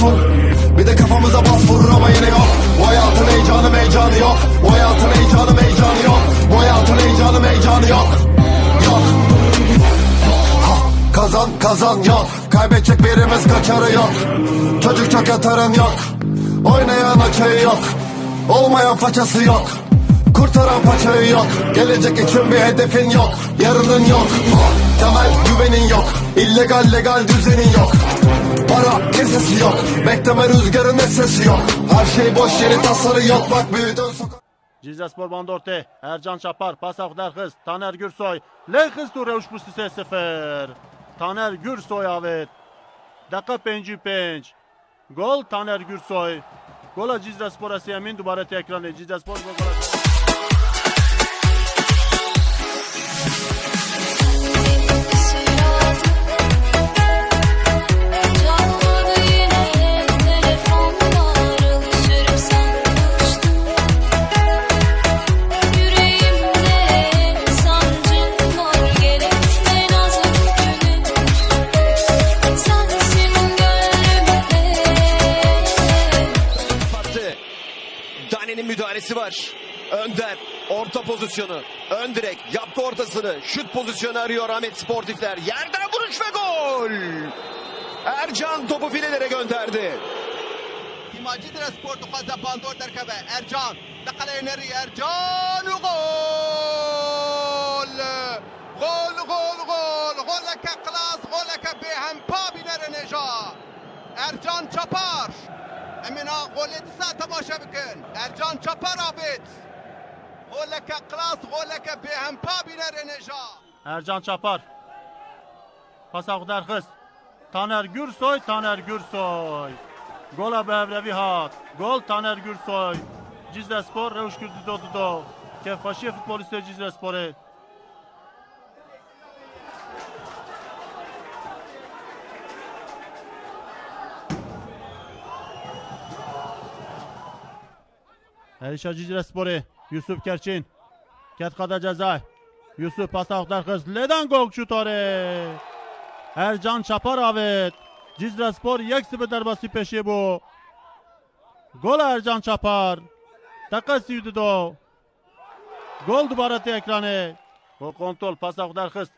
tanusun Bir de kafamıza bas vurur ama yine yok. Bu hayatın heyecanı heyecanı yok. Bu hayatın heyecanı heyecanı yok. Bu hayatın heyecanı heyecanı yok. Yok. Ha, Kazan kazan yok. Kaybedecek birimiz kaçarı yok. Çocuk çok yatarın yok. Oynayan açığı yok. Olmayan façası yok Kurtaran paçayı yok Gelecek için bir hedefin yok Yarının yok Temel güvenin yok illegal legal düzenin yok Para kesesi yok Bekleme rüzgarın sesi yok Her şey boş yeri tasarı yok Bak büyüdün sokak Cizre Spor Bandorte, Ercan Çapar, Pasaf Derkız, Taner Gürsoy, Lekız tu Reuş bu sise sefer. Taner Gürsoy avet. Dakika 55. Gol Taner Gürsoy. Gola Cizre Spor Asiyemin dubare tekranı. Cizre Spor gol müdahalesi var. Önder orta pozisyonu. Ön direk yaptı ortasını. Şut pozisyonu arıyor Ahmet Sportifler. Yerden vuruş ve gol. Ercan topu filelere gönderdi. Imagine Transport Kaza Pandor derkebe Ercan Dakale neri Ercan gol Gol gol gol Goleke klas goleke behem pa biner neja Ercan Çapar Emina gol edisa tamaşa bikin Ercan Çapar abit Goleke klas goleke behem pa biner neja Ercan Çapar. Pasaf Derkız. Taner Gürsoy, Taner Gürsoy. Gola Bevrevi hat. Gol Taner Gürsoy. Cizre Spor, Reuş Kürdü Dodudo. Kefhaşiye futbolisti Cizre Spor'u. Erişa Elşa Cicrespori. Yusuf Kerçin. Ketkada cezay. Yusuf pas avtar kız. Ledan gol şutları. Ercan Çapar avet. Cizrespor 1-0 darbası peşi bu. Gol Ercan Çapar. Dakika 32. Gol dubarati ekranı. Gol kontrol pas avtar kız.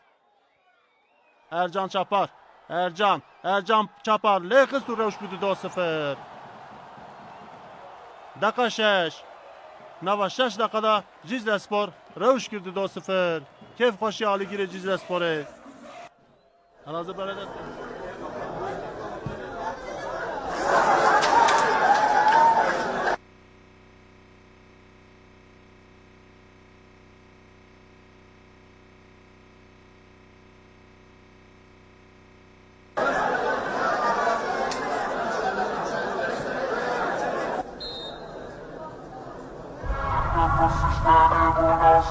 Ercan Çapar. Ercan. Ercan Çapar. Lekı sure 3-0. Dakika 6. Nava 6 dakikada Cizre Spor revş girdi 2-0. Keyf hoşi hali gire Cizre Spor'e. Buenos